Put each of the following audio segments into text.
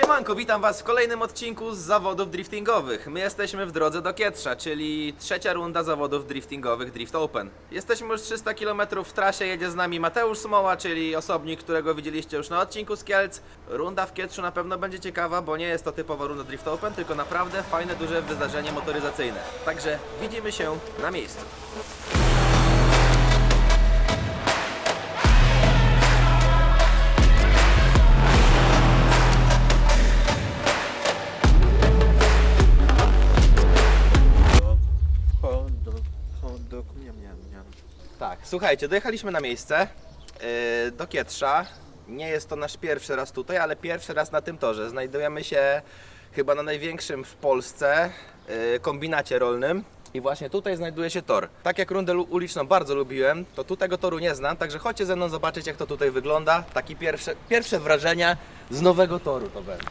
Siemanko, witam Was w kolejnym odcinku z zawodów driftingowych. My jesteśmy w drodze do Kietrza, czyli trzecia runda zawodów driftingowych Drift Open. Jesteśmy już 300 km w trasie, jedzie z nami Mateusz Smoła, czyli osobnik, którego widzieliście już na odcinku z Kielc. Runda w Kietrzu na pewno będzie ciekawa, bo nie jest to typowa runda Drift Open, tylko naprawdę fajne, duże wydarzenie motoryzacyjne. Także widzimy się na miejscu. Słuchajcie, dojechaliśmy na miejsce yy, do Kietrza. Nie jest to nasz pierwszy raz tutaj, ale pierwszy raz na tym torze. Znajdujemy się chyba na największym w Polsce yy, kombinacie rolnym. I właśnie tutaj znajduje się tor. Tak jak rundę uliczną bardzo lubiłem, to tu tego toru nie znam, także chodźcie ze mną zobaczyć jak to tutaj wygląda. Takie pierwsze, pierwsze wrażenia z nowego toru to będą.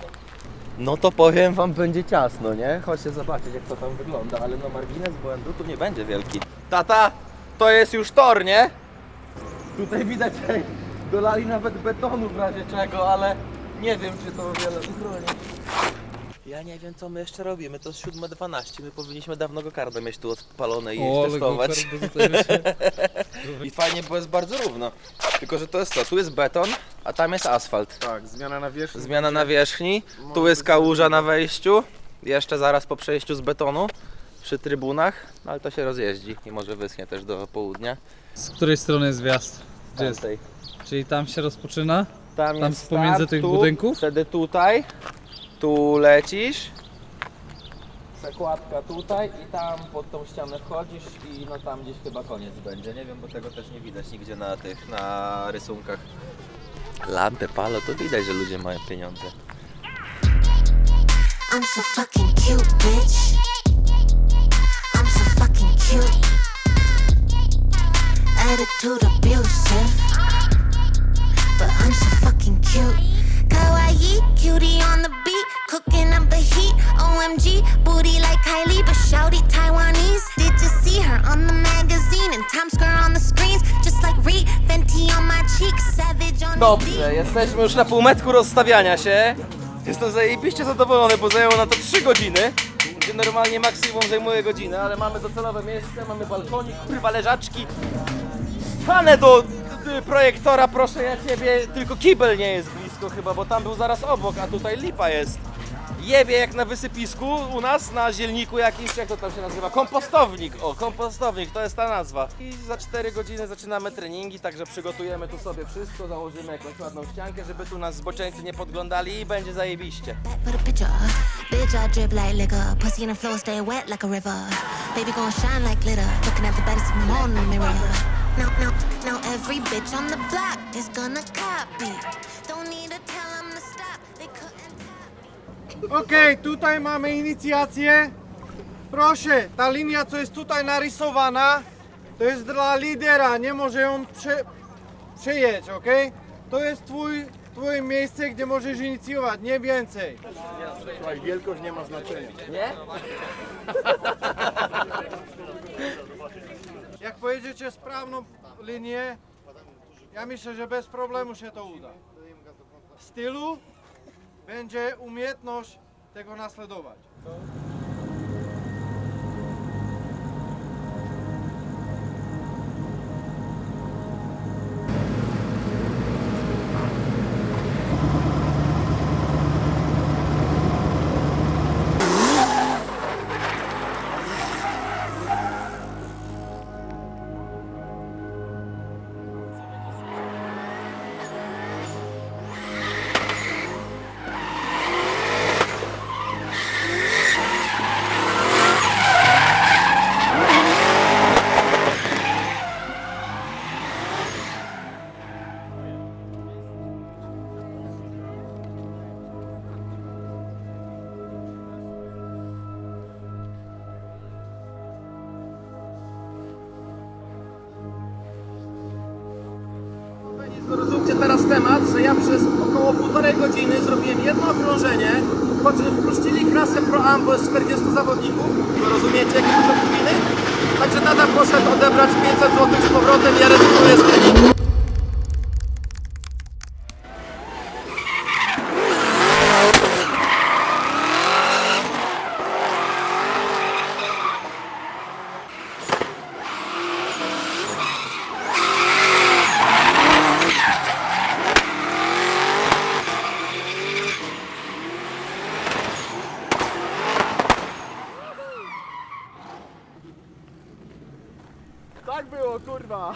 No to powiem wam, będzie ciasno, nie? Chodźcie zobaczyć jak to tam wygląda, ale no margines błędu tu nie będzie wielki. Tata, to jest już tor, nie? Tutaj widać, hej, dolali nawet betonu w razie czego, ale nie wiem czy to wiele uchroni. Ja nie wiem co my jeszcze robimy, to jest 7.12, my powinniśmy dawno go kardę mieć tu odpalone i O, ale testować. go I fajnie, bo jest bardzo równo. Tylko, że to jest to, tu jest beton, a tam jest asfalt. Tak, zmiana na wierzchu. Zmiana nawierzchni, tu jest kałuża na wejściu, jeszcze zaraz po przejściu z betonu przy trybunach, no ale to się rozjeździ i może wyschnie też do południa. Z której strony jest wjazd? Gdzie jest? Tamtej. Czyli tam się rozpoczyna? Tam, Tam jest pomiędzy start, tych tu, budynków? Wtedy tutaj, tu lecisz, przekładka tutaj i tam pod tą ścianę wchodzisz i no tam gdzieś chyba koniec będzie. Nie wiem, bo tego też nie widać nigdzie na tych, na rysunkach. Lampy palo, to widać, że ludzie mają pieniądze. I'm so fucking cute, bitch. Attitude abusive. But I'm so fucking cute. Kawaii, cutie on the beat. Cooking up the heat. OMG, booty like Kylie, but shouty Taiwanese. Did you see her on the magazine? And Times Square on the screens. Just like Reed, Fenty on my cheek. Savage on Dobrze, jesteśmy już na półmetku rozstawiania się. Jestem zajebiście zadowolony, bo zajęło na to 3 godziny. Gdzie normalnie maksimum zajmuje godzinę, ale mamy docelowe miejsce, mamy balkonik, kurwa leżaczki. Stanę do projektora, proszę ja ciebie, tylko kibel nie jest blisko chyba, bo tam był zaraz obok, a tutaj lipa jest. Jebie jak na wysypisku u nas, na zielniku jakimś, jak to tam się nazywa? Kompostownik, o, kompostownik, to jest ta nazwa. I za 4 godziny zaczynamy treningi, także przygotujemy tu sobie wszystko, założymy jakąś ładną ściankę, żeby tu nas zboczeńcy nie podglądali i będzie zajebiście. Now, now, now every bitch on the block is gonna copy. Okej, tutaj mamy inicjację. Proszę, ta linia, co jest tutaj narysowana, to jest dla lidera, nie może ją prze, przejeść, ok? To jest twój, twoje miejsce, gdzie możesz inicjować, nie więcej. Słuchaj, wielkość nie ma znaczenia. Nie? Jak pojedziecie sprawną linię, ja myślę, że bez problemu się to uda. W stylu będzie umiejętność tego naśladować. Około półtorej godziny zrobiłem jedno okrążenie, choć wpuścili klasę Pro Ambo z 40 zawodników. To rozumiecie, jakie to są? Także tata poszedł odebrać 500 zł z powrotem, ja rezygnuję z treningu. kurwa!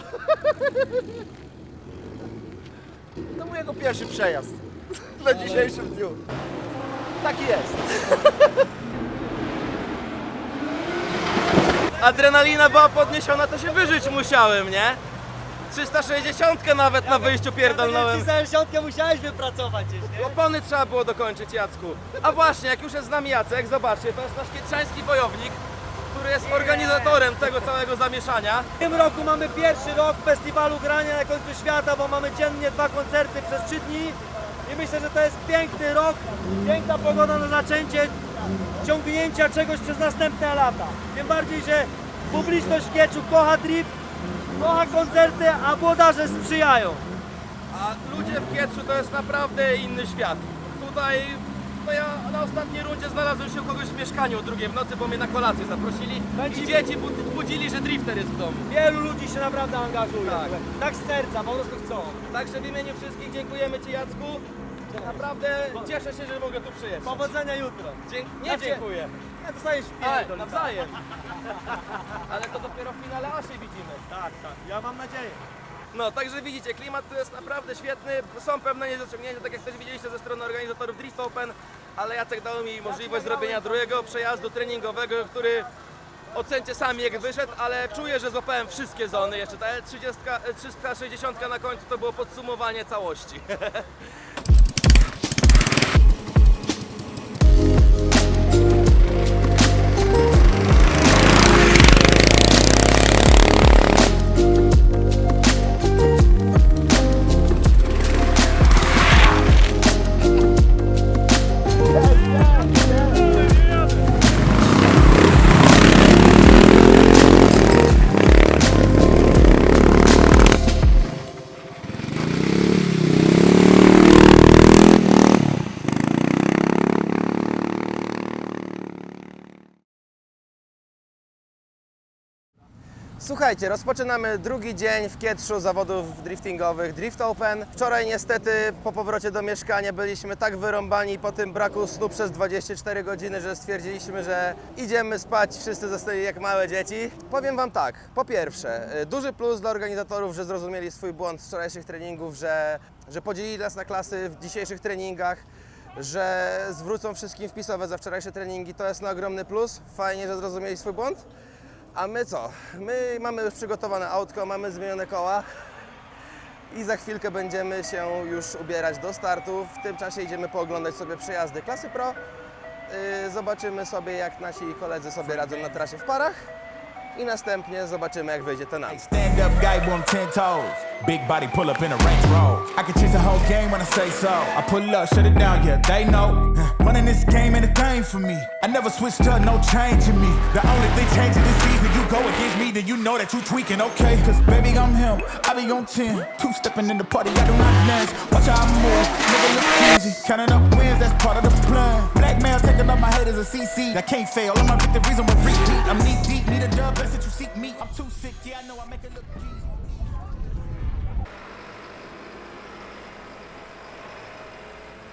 To był jego pierwszy przejazd na dzisiejszym dniu. Taki jest. Adrenalina była podniesiona, to się wyżyć musiałem, nie? 360 nawet na wyjściu pierdolnąłem. 360 musiałeś wypracować gdzieś, nie? Opony trzeba było dokończyć, Jacku. A właśnie, jak już jest z nami Jacek, zobaczcie, to jest nasz kietrzański wojownik, który jest organizatorem tego całego zamieszania. W tym roku mamy pierwszy rok festiwalu grania na końcu świata, bo mamy dziennie dwa koncerty przez trzy dni. I myślę, że to jest piękny rok, piękna pogoda na zaczęcie ciągnięcia czegoś przez następne lata. Tym bardziej, że publiczność w Kieczu kocha drift, kocha koncerty, a włodarze sprzyjają. A ludzie w Kietrzu to jest naprawdę inny świat. Tutaj, to ja na ostatniej rundzie znalazłem się u kogoś w mieszkaniu o drugiej w nocy, bo mnie na kolację zaprosili i dzieci bud- budzili, że drifter jest w domu. Wielu ludzi się naprawdę angażuje. Tak. tak z serca, po prostu chcą. Także w imieniu wszystkich dziękujemy Ci Jacku. Naprawdę cieszę się, że mogę tu przyjechać. Powodzenia jutro. Dzięki. Nie cie- dziękuję. Ja Ale, pierdol. nawzajem. Ale to dopiero w finale Asi widzimy. Tak, tak. Ja mam nadzieję. No, także widzicie, klimat tu jest naprawdę świetny. Są pewne niedociągnięcia, tak jak też widzieliście ze strony organizatorów Drift Open, ale Jacek dał mi możliwość zrobienia drugiego przejazdu treningowego, który ocencie sami jak wyszedł, ale czuję, że złapałem wszystkie zony. Jeszcze ta 30, 360 na końcu to było podsumowanie całości. Słuchajcie, rozpoczynamy drugi dzień w Kietrzu zawodów driftingowych Drift Open. Wczoraj niestety po powrocie do mieszkania byliśmy tak wyrąbani po tym braku snu przez 24 godziny, że stwierdziliśmy, że idziemy spać, wszyscy zostali jak małe dzieci. Powiem Wam tak, po pierwsze, y, duży plus dla organizatorów, że zrozumieli swój błąd z wczorajszych treningów, że, że podzielili nas na klasy w dzisiejszych treningach że zwrócą wszystkim wpisowe za wczorajsze treningi, to jest na ogromny plus. Fajnie, że zrozumieli swój błąd. A my co? My mamy już przygotowane autko, mamy zmienione koła i za chwilkę będziemy się już ubierać do startu. W tym czasie idziemy pooglądać sobie przejazdy klasy Pro. Yy, Zobaczymy sobie, jak nasi koledzy sobie radzą na trasie w parach i następnie zobaczymy, jak wyjdzie ten aut. Stand up guy ten toes. Big body pull up in a Range Rover. I can change the whole game when I say so. I pull up, shut it down, yeah, they know. Running this game ain't a thing for me. I never switched up, no change in me. The only thing changing this season, you go against me, then you know that you tweaking, okay? Cause baby, I'm him, I be on 10. Two stepping in the party, I do not dance. Watch how I move, nigga look easy. Counting up wins, that's part of the plan. Black Blackmail taking up my head haters a CC. That can't fail, all my victories on repeat. I'm knee deep, need a dub, best that you seek me. I'm too sick, yeah, I know I make it look easy.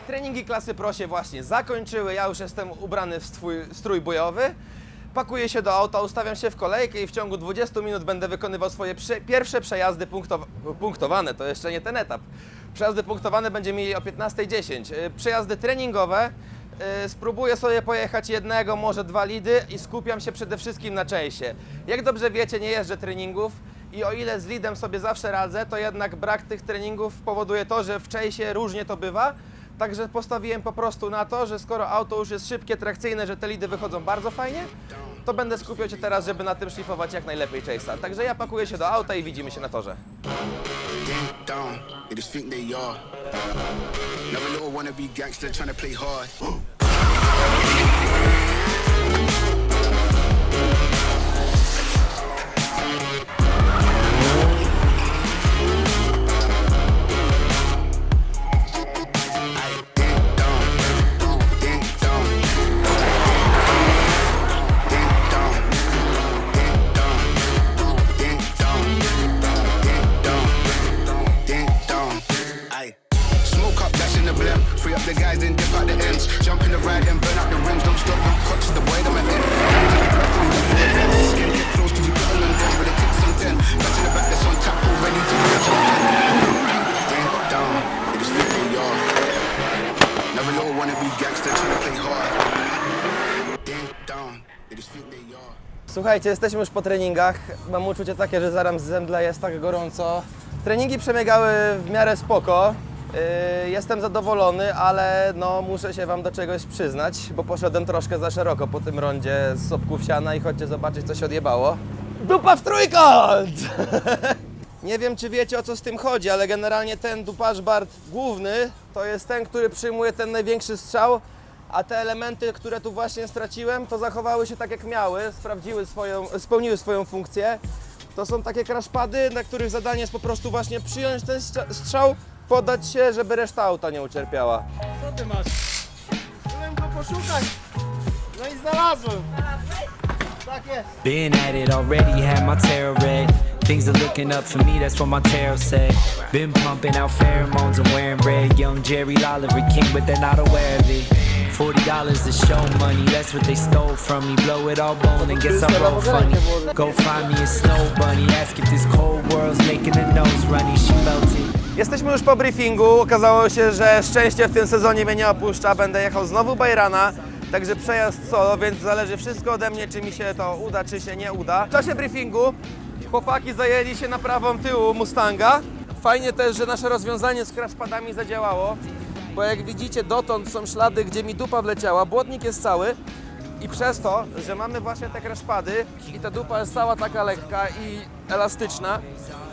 Treningi klasy Pro się właśnie zakończyły. Ja już jestem ubrany w swój strój bojowy. Pakuję się do auta, ustawiam się w kolejkę i w ciągu 20 minut będę wykonywał swoje prze pierwsze przejazdy punktow punktowane. To jeszcze nie ten etap. Przejazdy punktowane będzie mieli o 15.10. Yy, Przejazdy treningowe. yy, Spróbuję sobie pojechać jednego, może dwa lidy i skupiam się przede wszystkim na częsie. Jak dobrze wiecie, nie jeżdżę treningów i o ile z lidem sobie zawsze radzę, to jednak brak tych treningów powoduje to, że w częsie różnie to bywa. Także postawiłem po prostu na to, że skoro auto już jest szybkie, trakcyjne, że te lidy wychodzą bardzo fajnie, to będę skupiał się teraz, żeby na tym szlifować jak najlepiej chase'a. Także ja pakuję się do auta i widzimy się na torze. The guys, dip out the ends. Jump in the ride, then burn out the rims. Don't stop, don't the get close, in. But it takes some ten. Back to the back, that's on top, ready to go. Ding dong, it is flipping y'all. Never know wanna be gangster, tryna play hard. Słuchajcie, jesteśmy już po treningach. Mam uczucie takie, że zaraz zemdlę, jest tak gorąco. Treningi przebiegały w miarę spoko. Yy, Jestem zadowolony, ale no, muszę się Wam do czegoś przyznać, bo poszedłem troszkę za szeroko po tym rondzie z sopków siana i chodźcie zobaczyć, co się odjebało. Dupa w trójkąt! Nie wiem, czy wiecie o co z tym chodzi, ale generalnie ten dupaż bart główny to jest ten, który przyjmuje ten największy strzał, a te elementy, które tu właśnie straciłem, to zachowały się tak jak miały, sprawdziły swoją, spełniły swoją funkcję. To są takie kraszpady, na których zadanie jest po prostu właśnie przyjąć ten strza- strzał, podać się, żeby reszta auta nie ucierpiała. Co ty masz? Byłem go poszukać. No i znalazłem. Tak jest. Been at it already, had my tarot read. Things are looking up for me, that's what my tarot said. Been pumping out pheromones and wearing red. Young Jerry Lolliver King, but they're not aware of it. Forty dollars to show money, that's what they stole from me. Blow it all bone and guess I roll funny. Go find me a snow bunny, ask if this cold world's making a nose runny. She melted. Jesteśmy już po briefingu. Okazało się, że szczęście w tym sezonie mnie nie opuszcza. Będę jechał znowu Bajrana. Także przejazd solo, więc zależy wszystko ode mnie, czy mi się to uda, czy się nie uda. W czasie briefingu chłopaki zajęli się naprawą tyłu Mustanga. Fajnie też, że nasze rozwiązanie z crashpadami zadziałało, bo jak widzicie dotąd są ślady, gdzie mi dupa wleciała, błotnik jest cały i przez to, że mamy właśnie te crashpady i ta dupa jest cała taka lekka i elastyczna,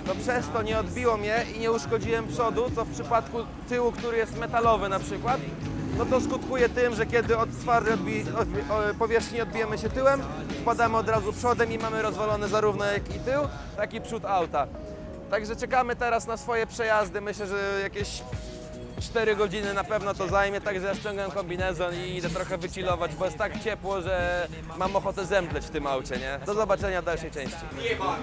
to przez to nie odbiło mnie i nie uszkodziłem przodu, co w przypadku tyłu, który jest metalowy na przykład, no to skutkuje tym, że kiedy od twardej odbi- odbi- powierzchni odbijemy się tyłem, wpadamy od razu przodem i mamy rozwalony zarówno jak i tył, tak i przód auta. Także czekamy teraz na swoje przejazdy. Myślę, że jakieś 4 godziny na pewno to zajmie, także ja ściągam kombinezon i idę trochę wychillować, bo jest tak ciepło, że mam ochotę zemdleć w tym aucie, nie? Do zobaczenia w dalszej części.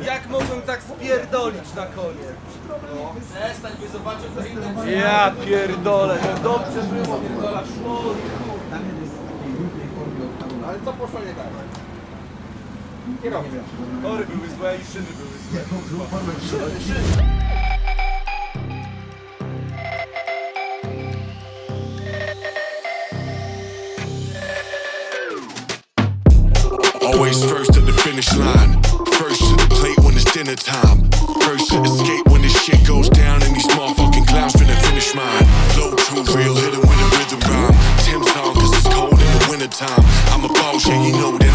Jak mogłem tak spierdolić na koniec? Przestań, by zobaczył to inne. Ja pierdolę, no dobrze było. Ale co poszło nie tak? Kierowca. Tory były złe i szyny były złe. Always first to the finish line. First to the plate when it's dinner time. First to escape when this shit goes down and these small motherfucking clowns finna finish mine. Flow too real, hit it with a rhythm rhyme. Tim's on cause it's cold in the wintertime. I'm a boss, yeah, you know that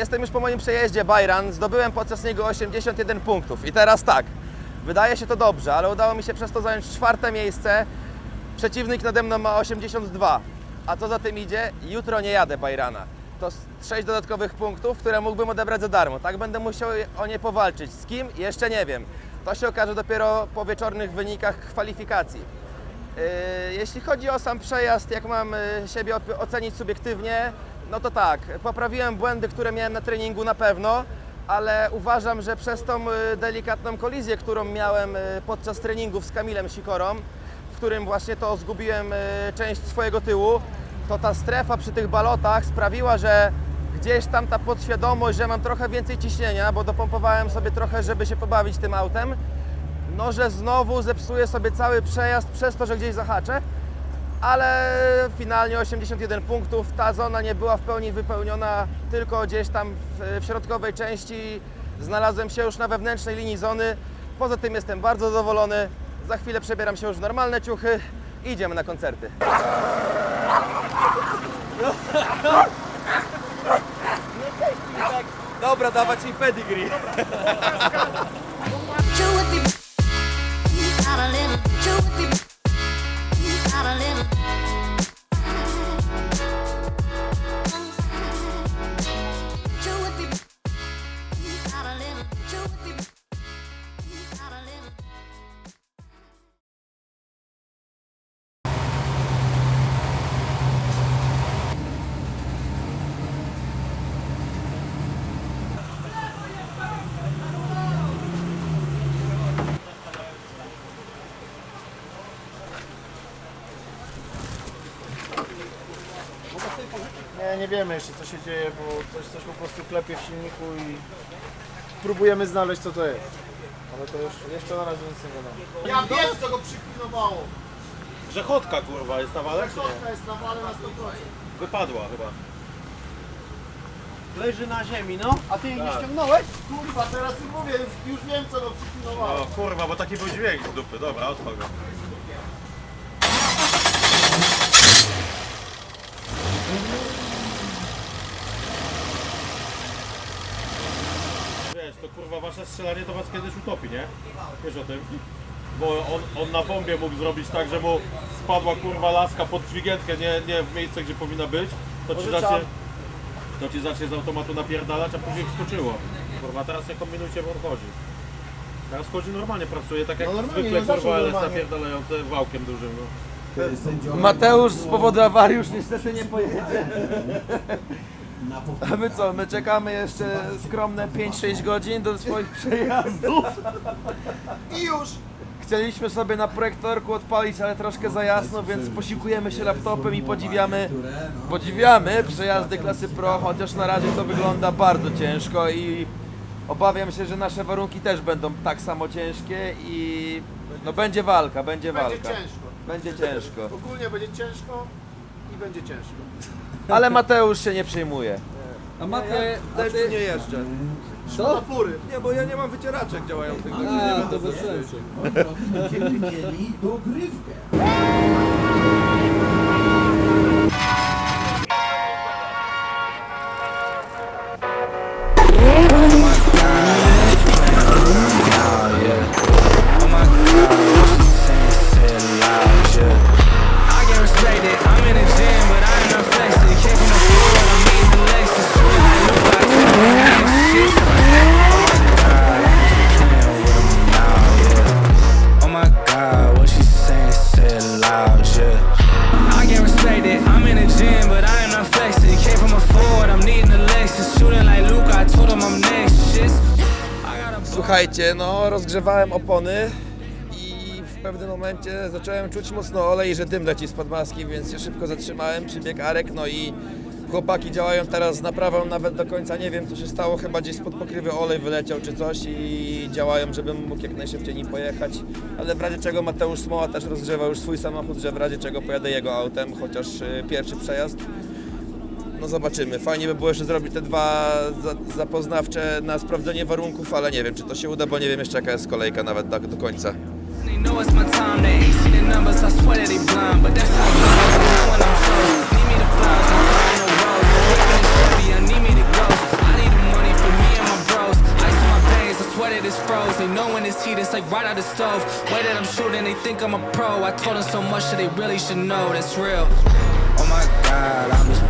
jestem już po moim przejeździe Bayran, zdobyłem podczas niego 81 punktów i teraz tak, wydaje się to dobrze, ale udało mi się przez to zająć czwarte miejsce, przeciwnik nade mną ma 82, a co za tym idzie, jutro nie jadę Bayrana. To 6 dodatkowych punktów, które mógłbym odebrać za darmo, tak będę musiał o nie powalczyć. Z kim? Jeszcze nie wiem. To się okaże dopiero po wieczornych wynikach kwalifikacji. Yy, Jeśli chodzi o sam przejazd, jak mam yy, siebie ocenić subiektywnie, no to tak, poprawiłem błędy, które miałem na treningu na pewno, ale uważam, że przez tą yy, delikatną kolizję, którą miałem yy, podczas treningów z Kamilem Sikorą, w którym właśnie to zgubiłem yy, część swojego tyłu, to ta strefa przy tych balotach sprawiła, że gdzieś tam ta podświadomość, że mam trochę więcej ciśnienia, bo dopompowałem sobie trochę, żeby się pobawić tym autem, no, że znowu zepsuję sobie cały przejazd przez to, że gdzieś zahaczę, ale finalnie 81 punktów, ta zona nie była w pełni wypełniona, tylko gdzieś tam w, w środkowej części znalazłem się już na wewnętrznej linii zony. Poza tym jestem bardzo zadowolony, za chwilę przebieram się już w normalne ciuchy i idziemy na koncerty. Dobra, dawać im pedigree. You Nie, nie wiemy jeszcze co się dzieje, bo coś, coś po prostu klepie w silniku i próbujemy znaleźć co to jest. Ale to już jeszcze na razie nic nie wiadomo. Ja wiem co go przypilnowało. Grzechotka kurwa jest na wale, czy nie? Kotka jest na wale na 100%. Wypadła chyba. Leży na ziemi, no. A ty jej nie ściągnąłeś? Kurwa, teraz już mówię, już, już wiem co go przypilnowało. O kurwa, bo taki był dźwięk z dupy. Dobra, odpal go. Wiesz, to kurwa wasze strzelanie to was kiedyś utopi, nie? Wiesz o tym? Bo on, on na bombie mógł zrobić tak, że mu spadła kurwa laska pod dźwigienkę, nie, nie w miejsce, gdzie powinna być. To ci zacznie, to ci zacznie z automatu napierdalać, a później wskoczyło. Kurwa, teraz nie kombinujcie, bo on chodzi. Teraz chodzi normalnie, pracuje tak jak No normalnie, zwykle no zaczął kurwa, ale jest normalnie. napierdalające wałkiem dużym. No. Mateusz z powodu awarii już niestety nie pojedzie. A my co, my czekamy jeszcze skromne 5-6 godzin do swoich przejazdów. I już! Chcieliśmy sobie na projektorku odpalić, ale troszkę za jasno, więc posiłkujemy się laptopem i podziwiamy, podziwiamy przejazdy klasy Pro, chociaż na razie to wygląda bardzo ciężko i obawiam się, że nasze warunki też będą tak samo ciężkie i no będzie walka, będzie Będzie walka. ciężko. Będzie ciężko. Ogólnie będzie ciężko i będzie ciężko. Ale Mateusz się nie przejmuje. A Matej, a Też tu nie jeżdżę. Co? Fury. Nie, bo ja nie mam wycieraczek działających. także nie A, będę to bez sensu. I Słuchajcie, no rozgrzewałem opony i w pewnym momencie zacząłem czuć mocno olej, że dym leci spod maski, więc się szybko zatrzymałem, przybiegł Arek, no i chłopaki działają teraz z naprawą, nawet do końca nie wiem co się stało, chyba gdzieś spod pokrywy olej wyleciał czy coś i działają, żebym mógł jak najszybciej nim pojechać, ale w razie czego Mateusz Smoła też rozgrzewa już swój samochód, że w razie czego pojadę jego autem, chociaż y, pierwszy przejazd. No zobaczymy. Fajnie by było jeszcze zrobić te dwa za, zapoznawcze na sprawdzenie warunków, ale nie wiem czy to się uda, bo nie wiem jeszcze jaka jest kolejka nawet do, do końca. They know it's my time, they ain't seen the numbers, I swear that they blind, but that's how it goes. I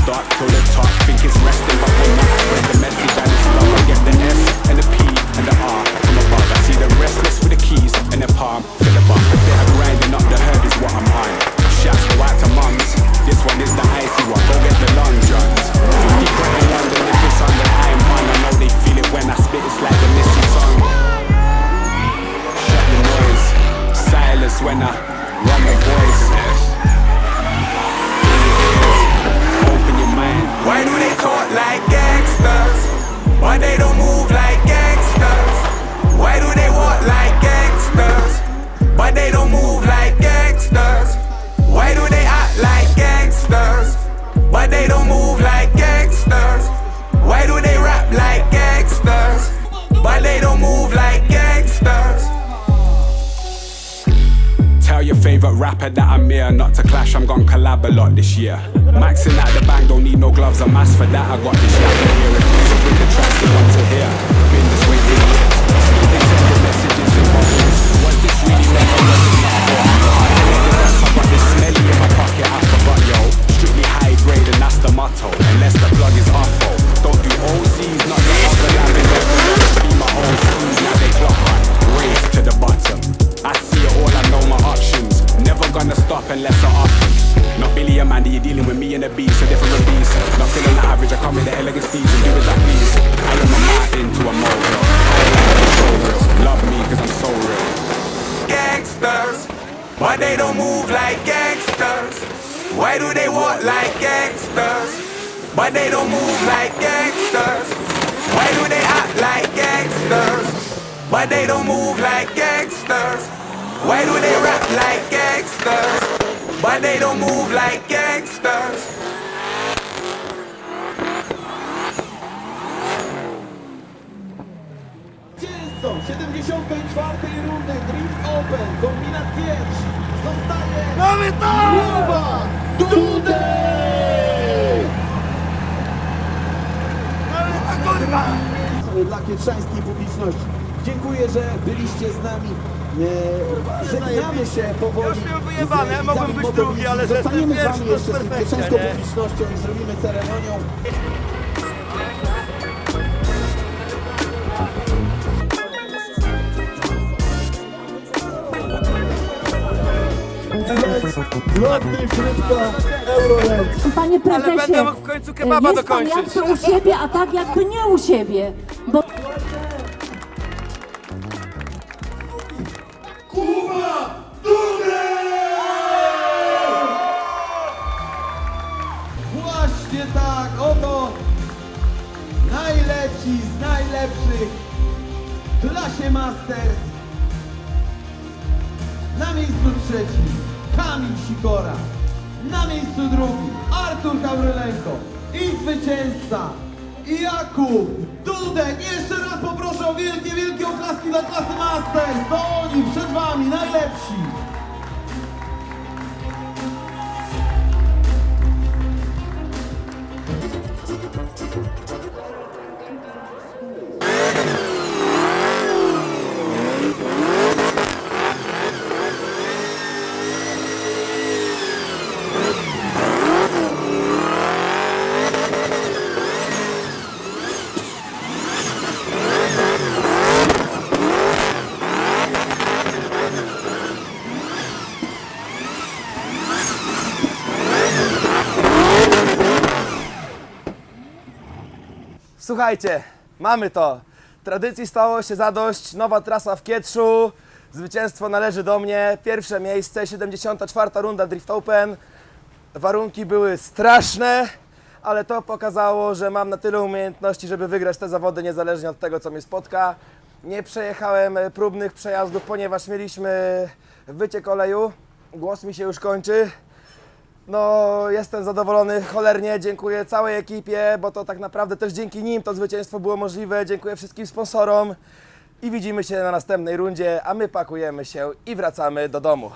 start till here, not to clash, I'm gon' collab a lot this year. Maxing out the bang, don't need no gloves, I'm mass for that, I got this. So bring the tracks, they want to hear. Why do they walk like gangsters? But they don't move like gangsters. Why do they act like gangsters? But they don't move like gangsters. Why do they rap like gangsters? But they don't move like gangsters. Zwycięzcą 74. rundy Drift Open kombinat pierwszy zostaje Mamy to! Kuba Dudek! Dla kietrzańskiej publiczności. Dziękuję, że byliście z nami. E, Żegnamy się powoli. Ja już miałem wyjebane, z mogłem być drugi, ale że jestem Zostaniemy z wami jeszcze z nie? publicznością i zrobimy ceremonią. Lotny frytka Eurolet. Panie Ale prezesie, będę mógł w końcu kebaba jest pan dokończyć. jakby u siebie, a tak jakby nie u siebie. Bo Kuba Dudek! Właśnie tak, oto najlepsi z najlepszych w klasie Masters. Na miejscu trzecim Kamil Sikora. Na miejscu drugim Artur Gawrylenko. I zwycięzca Jakub Dudek. Jeszcze raz poproszę o wielkie, wielkie oklaski dla klasy Masters. To oni przed wami najlepsi. Słuchajcie, mamy to. Tradycji stało się zadość, nowa trasa w Kietrzu. Zwycięstwo należy do mnie. Pierwsze miejsce, 74. runda Drift Open. Warunki były straszne, ale to pokazało, że mam na tyle umiejętności, żeby wygrać te zawody niezależnie od tego, co mnie spotka. Nie przejechałem e, próbnych przejazdów, ponieważ mieliśmy wyciek oleju. Głos mi się już kończy. No, jestem zadowolony cholernie. Dziękuję całej ekipie, bo to tak naprawdę też dzięki nim to zwycięstwo było możliwe. Dziękuję wszystkim sponsorom i widzimy się na następnej rundzie, a my pakujemy się i wracamy do domu.